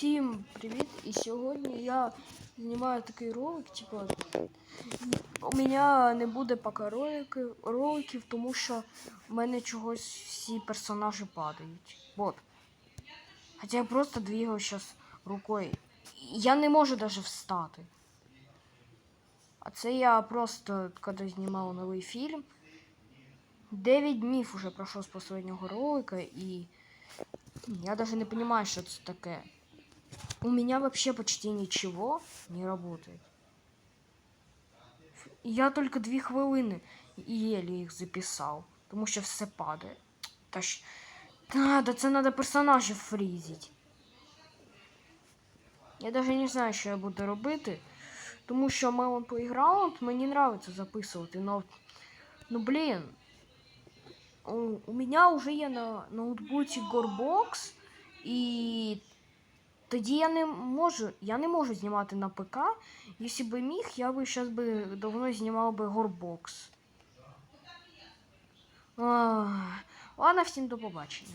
Всім привіт! І сьогодні я знімаю такий ролик, типу, у мене не буде поки роликів, роликів, тому що в мене чогось всі персонажі падають. Вот. Хоча я просто двигаю зараз рукою. Я не можу навіть встати. А це я просто коли знімав новий фільм. 9 днів уже пройшло з останнього ролика і я даже не понимаю, что это такое. У меня вообще почти ничего не работает. Я только дві хвилини і єлі їх записав, тому що все падає. Та ж. Та, да це треба персонажів фрізити. Я даже не знаю, що я буду робити. Тому що Melon Playground мені нравиться записувати, но. Ну блін. У, у меня уже є на ноутбуці Gorbox, і тоді я не можу, я не можу знімати на ПК. Якщо би міг, я би зараз би давно знімав би горбокс. Ладно, всім до побачення.